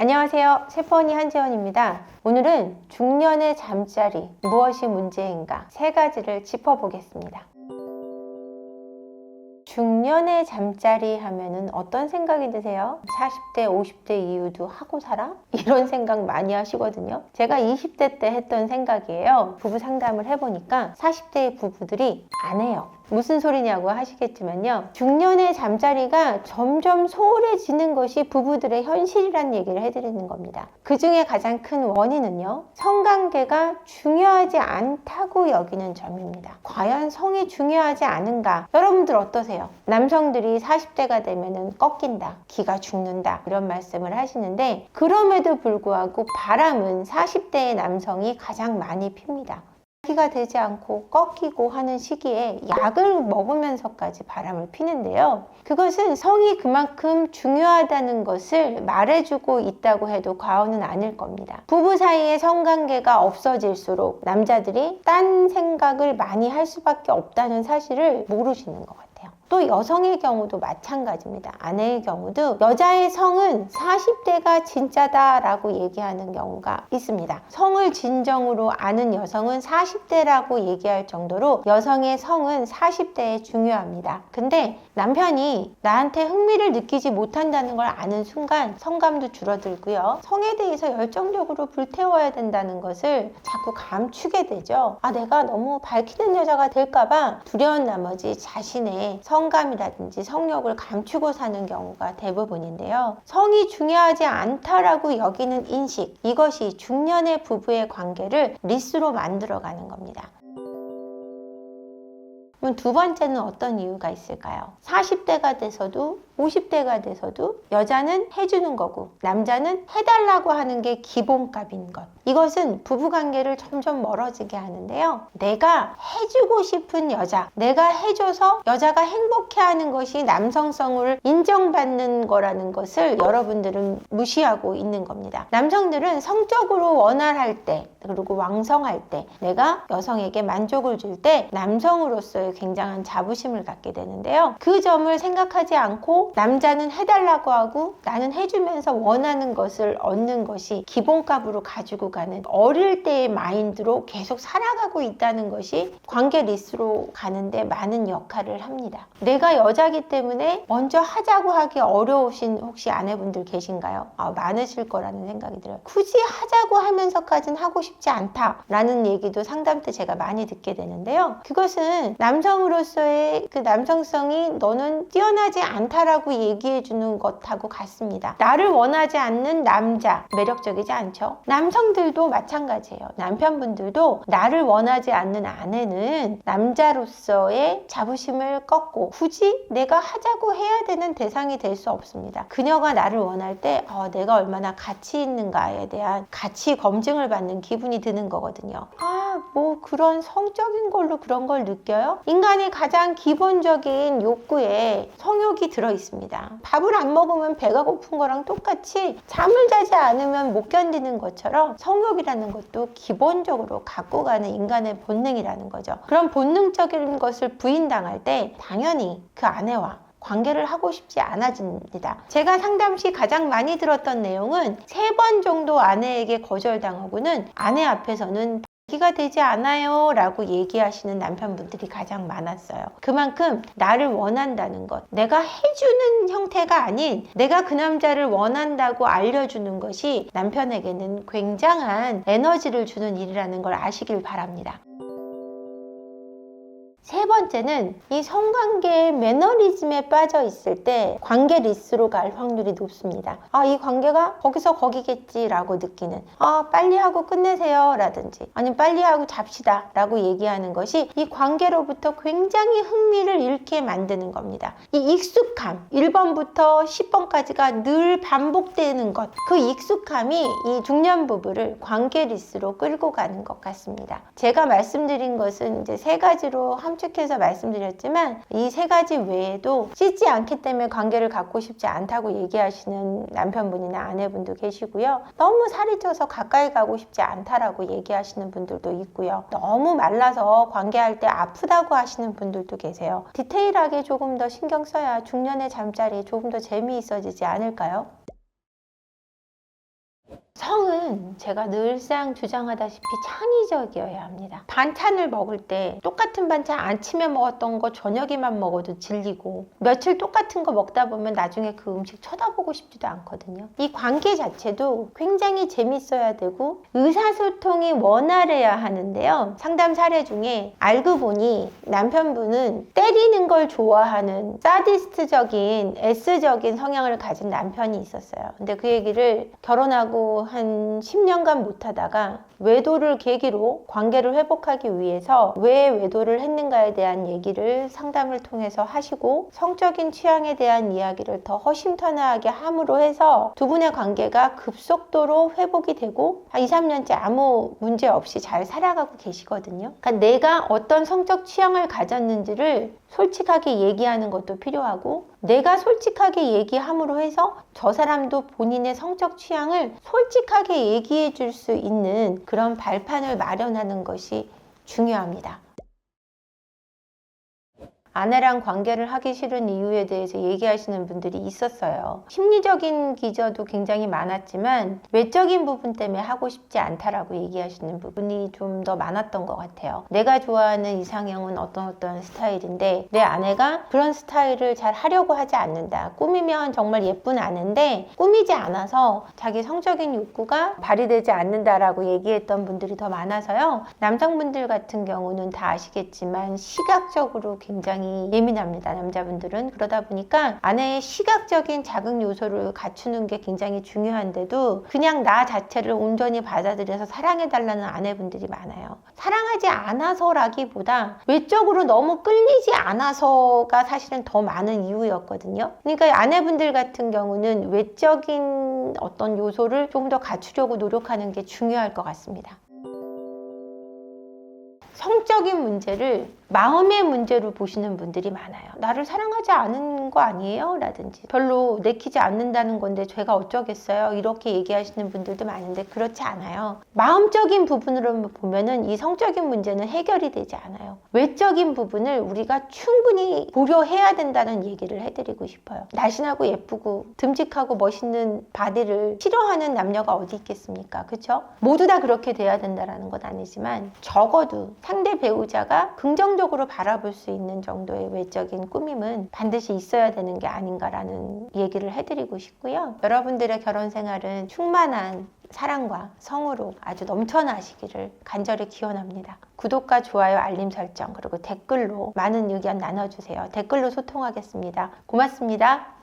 안녕하세요. 셰퍼니 한재원입니다. 오늘은 중년의 잠자리 무엇이 문제인가 세 가지를 짚어보겠습니다. 중년의 잠자리 하면은 어떤 생각이 드세요? 40대, 50대 이후도 하고 살아? 이런 생각 많이 하시거든요. 제가 20대 때 했던 생각이에요. 부부 상담을 해보니까 40대의 부부들이 안 해요. 무슨 소리냐고 하시겠지만요. 중년의 잠자리가 점점 소홀해지는 것이 부부들의 현실이라는 얘기를 해드리는 겁니다. 그 중에 가장 큰 원인은요. 성관계가 중요하지 않다고 여기는 점입니다. 과연 성이 중요하지 않은가? 여러분들 어떠세요? 남성들이 40대가 되면은 꺾인다. 기가 죽는다. 이런 말씀을 하시는데 그럼에도 불구하고 바람은 40대의 남성이 가장 많이 핍니다. 기가 되지 않고 꺾이고 하는 시기에 약을 먹으면서까지 바람을 피는데요. 그것은 성이 그만큼 중요하다는 것을 말해주고 있다고 해도 과언은 아닐 겁니다. 부부 사이의 성관계가 없어질수록 남자들이 딴 생각을 많이 할 수밖에 없다는 사실을 모르시는 것 같아요. 또 여성의 경우도 마찬가지입니다. 아내의 경우도 여자의 성은 40대가 진짜다라고 얘기하는 경우가 있습니다. 성을 진정으로 아는 여성은 40대라고 얘기할 정도로 여성의 성은 40대에 중요합니다. 근데 남편이 나한테 흥미를 느끼지 못한다는 걸 아는 순간 성감도 줄어들고요. 성에 대해서 열정적으로 불태워야 된다는 것을 자꾸 감추게 되죠. 아, 내가 너무 밝히는 여자가 될까봐 두려운 나머지 자신의 성 감이라든지 성욕을 감추고 사는 경우가 대부분인데요. 성이 중요하지 않다라고 여기는 인식, 이것이 중년의 부부의 관계를 리스로 만들어가는 겁니다. 그럼 두 번째는 어떤 이유가 있을까요? 40대가 돼서도 50대가 돼서도 여자는 해주는 거고 남자는 해달라고 하는 게 기본값인 것. 이것은 부부관계를 점점 멀어지게 하는데요. 내가 해주고 싶은 여자, 내가 해줘서 여자가 행복해하는 것이 남성성을 인정받는 거라는 것을 여러분들은 무시하고 있는 겁니다. 남성들은 성적으로 원활할 때 그리고 왕성할 때 내가 여성에게 만족을 줄 때 남성으로서의 굉장한 자부심을 갖게 되는데요. 그 점을 생각하지 않고 남자는 해달라고 하고 나는 해주면서 원하는 것을 얻는 것이 기본값으로 가지고 가는 어릴 때의 마인드로 계속 살아가고 있다는 것이 관계 리스로 가는데 많은 역할을 합니다. 내가 여자기 때문에 먼저 하자고 하기 어려우신 혹시 아내분들 계신가요? 아, 많으실 거라는 생각이 들어요. 굳이 하자고 하면서까지는 하고 싶지 않다라는 얘기도 상담 때 제가 많이 듣게 되는데요. 그것은 남성으로서의 그 남성성이 너는 뛰어나지 않다라고 얘기해 주는 것하고 같습니다. 나를 원하지 않는 남자 매력적이지 않죠? 남성들도 마찬가지예요. 남편분들도 나를 원하지 않는 아내는 남자로서의 자부심을 꺾고 굳이 내가 하자고 해야 되는 대상이 될 수 없습니다. 그녀가 나를 원할 때 어, 내가 얼마나 가치 있는가에 대한 가치 검증을 받는 기분이 드는 거거든요. 아, 뭐 그런 성적인 걸로 그런 걸 느껴요? 인간이 가장 기본적인 욕구에 성욕이 들어 있습니다. 밥을 안 먹으면 배가 고픈 거랑 똑같이 잠을 자지 않으면 못 견디는 것처럼 성욕이라는 것도 기본적으로 갖고 가는 인간의 본능이라는 거죠. 그런 본능적인 것을 부인당할 때 당연히 그 아내와 관계를 하고 싶지 않아집니다. 제가 상담 시 가장 많이 들었던 내용은 세 번 정도 아내에게 거절당하고는 아내 앞에서는 기가 되지 않아요 라고 얘기하시는 남편분들이 가장 많았어요. 그만큼 나를 원한다는 것, 내가 해주는 형태가 아닌 내가 그 남자를 원한다고 알려주는 것이 남편에게는 굉장한 에너지를 주는 일이라는 걸 아시길 바랍니다. 세 번째는 이 성관계의 매너리즘에 빠져 있을 때 관계 리스로 갈 확률이 높습니다. 아, 이 관계가 거기서 거기겠지라고 느끼는 아, 빨리 하고 끝내세요 라든지 아니면 빨리 하고 잡시다 라고 얘기하는 것이 이 관계로부터 굉장히 흥미를 잃게 만드는 겁니다. 이 익숙함 1번부터 10번까지가 늘 반복되는 것 그 익숙함이 이 중년 부부를 관계 리스로 끌고 가는 것 같습니다. 제가 말씀드린 것은 이제 세 가지로 함축해서 말씀드렸지만 이 세 가지 외에도 씻지 않기 때문에 관계를 갖고 싶지 않다고 얘기하시는 남편분이나 아내분도 계시고요. 너무 살이 쪄서 가까이 가고 싶지 않다라고 얘기하시는 분들도 있고요. 너무 말라서 관계할 때 아프다고 하시는 분들도 계세요. 디테일하게 조금 더 신경 써야 중년의 잠자리 조금 더 재미있어지지 않을까요? 성은 제가 늘상 주장하다시피 창의적이어야 합니다. 반찬을 먹을 때 똑같은 반찬 아침에 먹었던 거 저녁에만 먹어도 질리고 며칠 똑같은 거 먹다 보면 나중에 그 음식 쳐다보고 싶지도 않거든요. 이 관계 자체도 굉장히 재밌어야 되고 의사소통이 원활해야 하는데요. 상담 사례 중에 알고 보니 남편분은 때리는 걸 좋아하는 사디스트적인 S적인 성향을 가진 남편이 있었어요. 근데 그 얘기를 결혼하고 한 10년간 못하다가 외도를 계기로 관계를 회복하기 위해서 왜 외도를 했는가에 대한 얘기를 상담을 통해서 하시고 성적인 취향에 대한 이야기를 더 허심탄회하게 함으로 해서 두 분의 관계가 급속도로 회복이 되고 한 2, 3년째 아무 문제 없이 잘 살아가고 계시거든요. 그러니까 내가 어떤 성적 취향을 가졌는지를 솔직하게 얘기하는 것도 필요하고 내가 솔직하게 얘기함으로 해서 저 사람도 본인의 성적 취향을 솔직하게 얘기해 줄 수 있는 그런 발판을 마련하는 것이 중요합니다. 아내랑 관계를 하기 싫은 이유에 대해서 얘기하시는 분들이 있었어요. 심리적인 기저도 굉장히 많았지만 외적인 부분 때문에 하고 싶지 않다라고 얘기하시는 부분이 좀 더 많았던 것 같아요. 내가 좋아하는 이상형은 어떤 어떤 스타일인데 내 아내가 그런 스타일을 잘 하려고 하지 않는다. 꾸미면 정말 예쁜 아내인데 꾸미지 않아서 자기 성적인 욕구가 발휘되지 않는다라고 얘기했던 분들이 더 많아서요. 남성분들 같은 경우는 다 아시겠지만 시각적으로 굉장히 예민합니다. 남자분들은 그러다 보니까 아내의 시각적인 자극 요소를 갖추는 게 굉장히 중요한데도 그냥 나 자체를 온전히 받아들여서 사랑해달라는 아내분들이 많아요. 사랑하지 않아서라기보다 외적으로 너무 끌리지 않아서가 사실은 더 많은 이유였거든요. 그러니까 아내분들 같은 경우는 외적인 어떤 요소를 조금 더 갖추려고 노력하는 게 중요할 것 같습니다. 성적인 문제를 마음의 문제로 보시는 분들이 많아요. 나를 사랑하지 않은 거 아니에요? 라든지 별로 내키지 않는다는 건데 죄가 어쩌겠어요? 이렇게 얘기하시는 분들도 많은데 그렇지 않아요. 마음적인 부분으로 보면은 이 성적인 문제는 해결이 되지 않아요. 외적인 부분을 우리가 충분히 고려해야 된다는 얘기를 해드리고 싶어요. 날씬하고 예쁘고 듬직하고 멋있는 바디를 싫어하는 남녀가 어디 있겠습니까? 그렇죠? 모두 다 그렇게 돼야 된다라는 건 아니지만 적어도 상대 배우자가 긍정적으로 바라볼 수 있는 정도의 외적인 꾸밈은 반드시 있어야 되는 게 아닌가라는 얘기를 해드리고 싶고요. 여러분들의 결혼 생활은 충만한 사랑과 성으로 아주 넘쳐나시기를 간절히 기원합니다. 구독과 좋아요, 알림 설정, 그리고 댓글로 많은 의견 나눠주세요. 댓글로 소통하겠습니다. 고맙습니다.